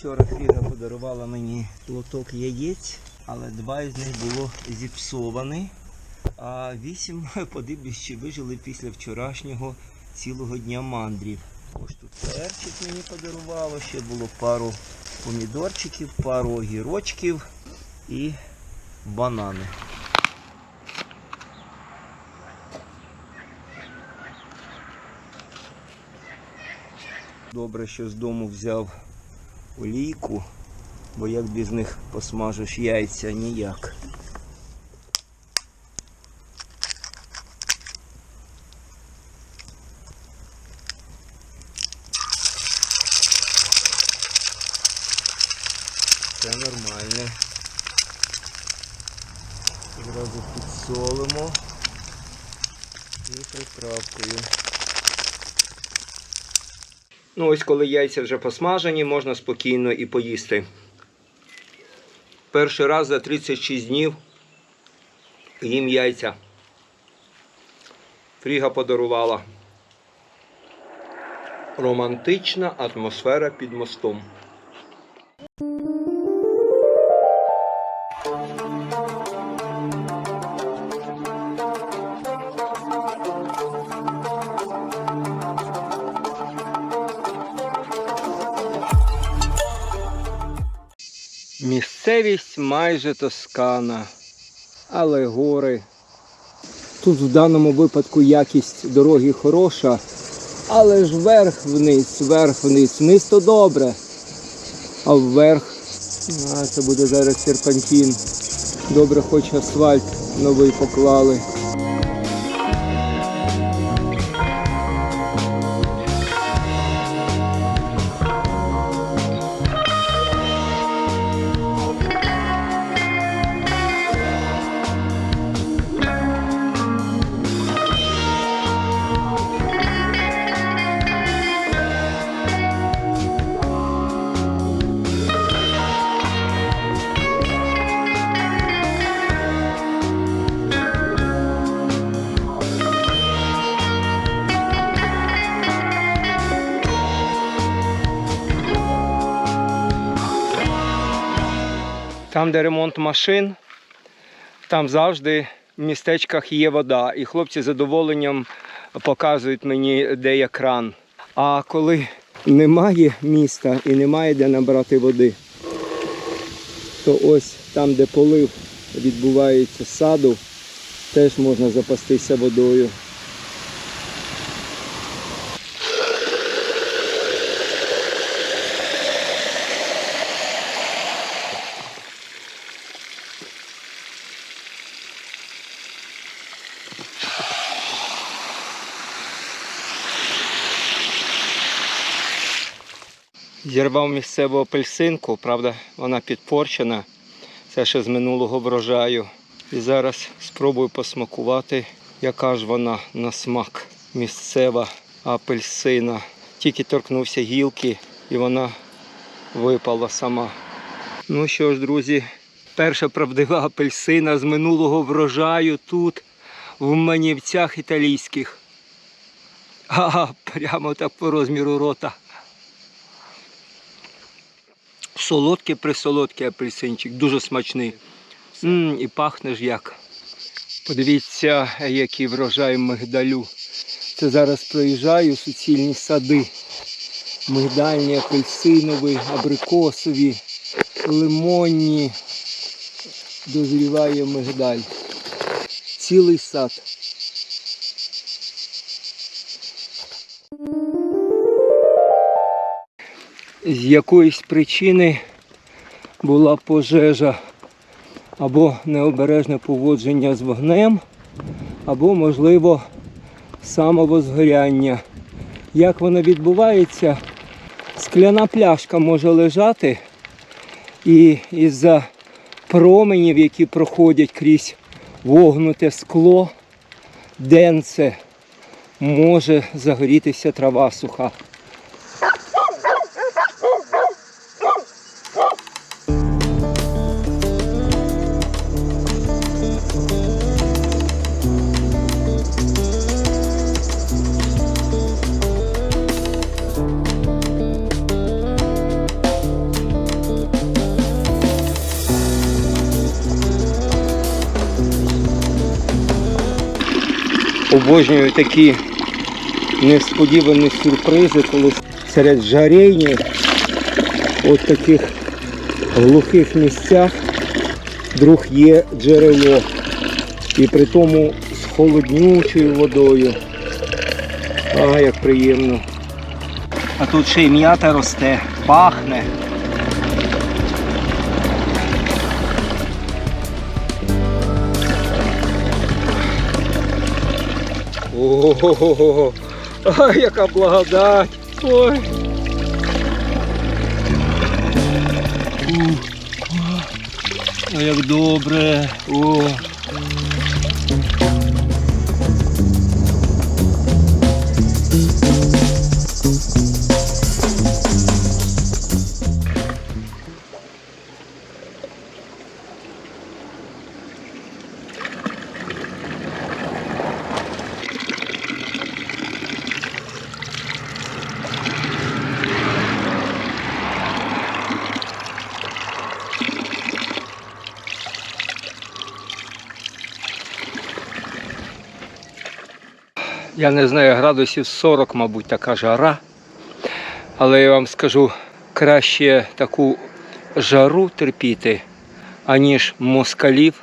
Вчора Фріга подарувала мені лоток яєць, але два із них було зіпсовані, а вісім подивлюсь, вижили після вчорашнього цілого дня мандрів. Ось тут перчик мені подарувало, ще було пару помідорчиків, пару огірочків і банани. Добре, що з дому взяв олійку, бо як без них посмажеш яйця ніяк. Це нормальне. Одразу підсолимо і приправкою. Ну, ось коли яйця вже посмажені, можна спокійно і поїсти. Перший раз за 36 днів їм яйця. Фріга подарувала. Романтична атмосфера під мостом. Місцевість майже Тоскана, але гори. Тут в даному випадку якість дороги хороша, але ж вверх вниз, вверх вниз, вниз то добре. А вверх, а це буде зараз серпантин. Добре, хоч асфальт новий поклали. Там, де ремонт машин, там завжди в містечках є вода. І хлопці з задоволенням показують мені, де є кран. А коли немає міста і немає де набрати води, то ось там, де полив відбувається саду, теж можна запастися водою. Зірвав місцеву апельсинку, правда, вона підпорчена. Це ще з минулого врожаю. І зараз спробую посмакувати, яка ж вона на смак. Місцева апельсина. Тільки торкнувся гілки і вона випала сама. Ну що ж, друзі, перша правдива апельсина з минулого врожаю тут, в манівцях італійських. Ага, прямо так по розміру рота. Солодкий присолодкий апельсинчик, дуже смачний. м і пахне ж як. Подивіться, який врожай мигдалю. Це зараз проїжджаю суцільні сади. Мигдальні, апельсинові, абрикосові, лимонні. Дозріває мигдаль. Цілий сад. З якоїсь причини була пожежа або необережне поводження з вогнем, або, можливо, самовозгоряння. Як воно відбувається, скляна пляшка може лежати і із-за променів, які проходять крізь вогнуте скло, денце може загорітися трава суха. Обожнюю такі несподівані сюрпризи, коли серед жарейні, от таких глухих місцях, вдруг є джерело. І при тому з холоднючою водою. А, як приємно. А тут ще й м'ята росте, пахне. Ого, а яка благодать! Ой. А як добре. О. Я не знаю, градусів 40, мабуть, така жара. Але я вам скажу, краще таку жару терпіти, аніж москалів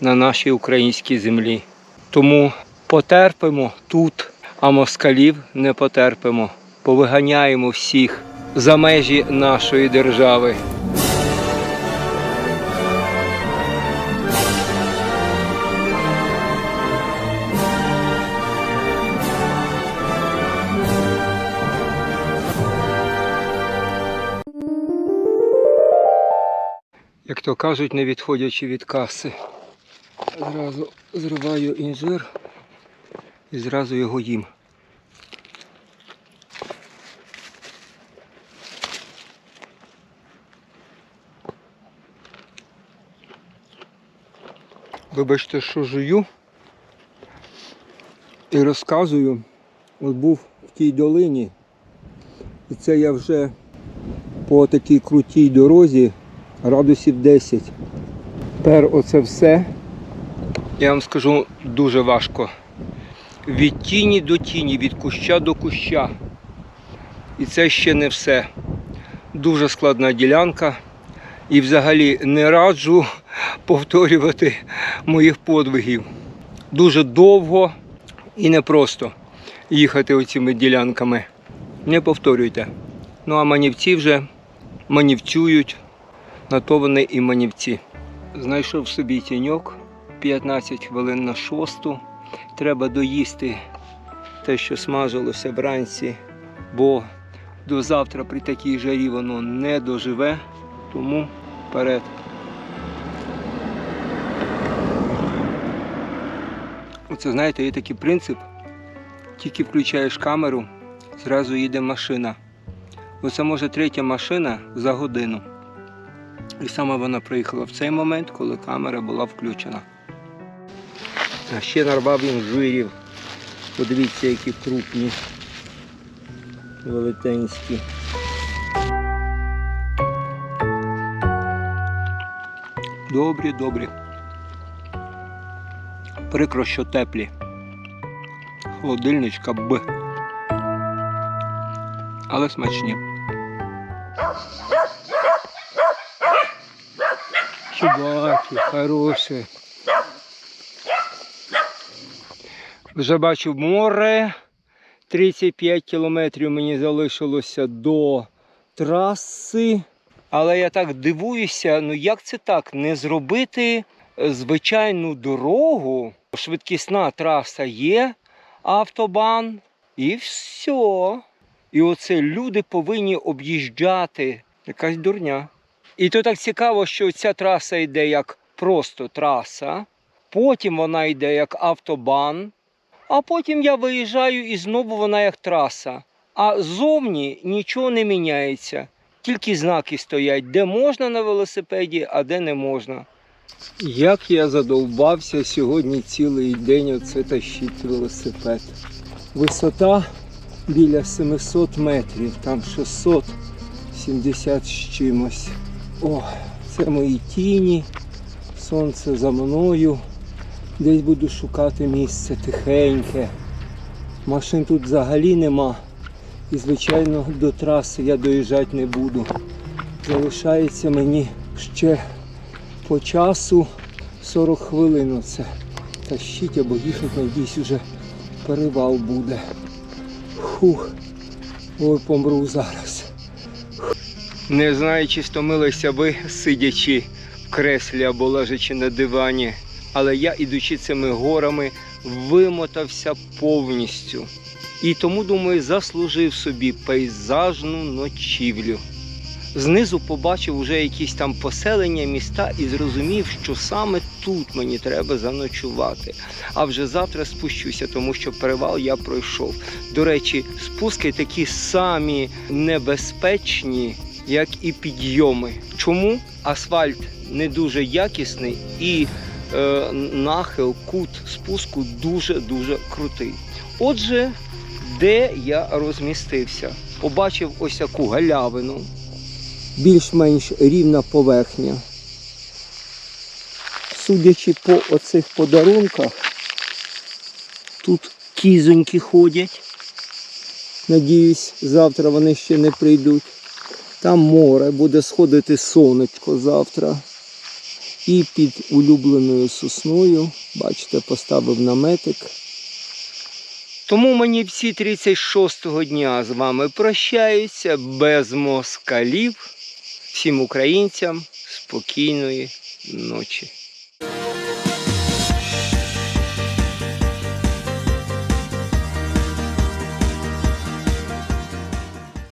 на нашій українській землі. Тому потерпимо тут, а москалів не потерпимо. Повиганяємо всіх за межі нашої держави. Як то кажуть, не відходячи від каси. Зразу зриваю інжир і зразу його їм. Вибачте, що жую і розказую. От був в тій долині, і це я вже по такій крутій дорозі градусів 10. Тепер оце все. Я вам скажу дуже важко. Від тіні до тіні, від куща до куща. І це ще не все. Дуже складна ділянка. І взагалі не раджу повторювати моїх подвигів. Дуже довго і непросто їхати оцими ділянками. Не повторюйте. Ну а манівці вже манівцюють, на то вони і манівці. Знайшов собі тіньок 15 хвилин на шосту. Треба доїсти те, що смажилося вранці, бо до завтра при такій жарі воно не доживе, тому вперед. Оце знаєте, є такий принцип. Тільки включаєш камеру, зразу їде машина. Оце може третя машина за годину. І саме вона приїхала в цей момент, коли камера була включена. А ще нарвав інжирів. Подивіться, які крупні, велетенські. Добрі, добрі. Прикро, що теплі. Холодильничка Б. Але смачні. Чубаки, хороші. Вже бачу море. 35 кілометрів мені залишилося до траси. Але я так дивуюся, ну як це так? Не зробити е, звичайну дорогу. Швидкісна траса є, автобан, і все. І оце люди повинні об'їжджати. Якась дурня. І то так цікаво, що ця траса йде як просто траса, потім вона йде як автобан, а потім я виїжджаю і знову вона як траса. А зовні нічого не міняється. Тільки знаки стоять, де можна на велосипеді, а де не можна. Як я задовбався сьогодні цілий день оце тащити велосипед. Висота біля 700 метрів, там 670 з чимось. О, це мої тіні, сонце за мною. Десь буду шукати місце тихеньке. Машин тут взагалі нема. І, звичайно, до траси я доїжджати не буду. Залишається мені ще по часу 40 хвилин оце. Тащить або їхати, надіюсь, уже перевал буде. Фух. Ой, помру зараз. Не знаю, чи стомилися ви, сидячи в креслі або лежачи на дивані, але я, ідучи цими горами, вимотався повністю. І тому, думаю, заслужив собі пейзажну ночівлю. Знизу побачив уже якісь там поселення, міста і зрозумів, що саме тут мені треба заночувати. А вже завтра спущуся, тому що перевал я пройшов. До речі, спуски такі самі небезпечні, як і підйоми. Чому асфальт не дуже якісний і е, нахил, кут спуску дуже-дуже крутий. Отже, де я розмістився? Побачив ось таку галявину. Більш-менш рівна поверхня. Судячи по оцих подарунках, тут кізоньки ходять. Надіюсь, завтра вони ще не прийдуть. Там море, буде сходити сонечко завтра. І під улюбленою сосною, бачите, поставив наметик. Тому мені всі 36-го дня з вами прощаються без москалів. Всім українцям спокійної ночі.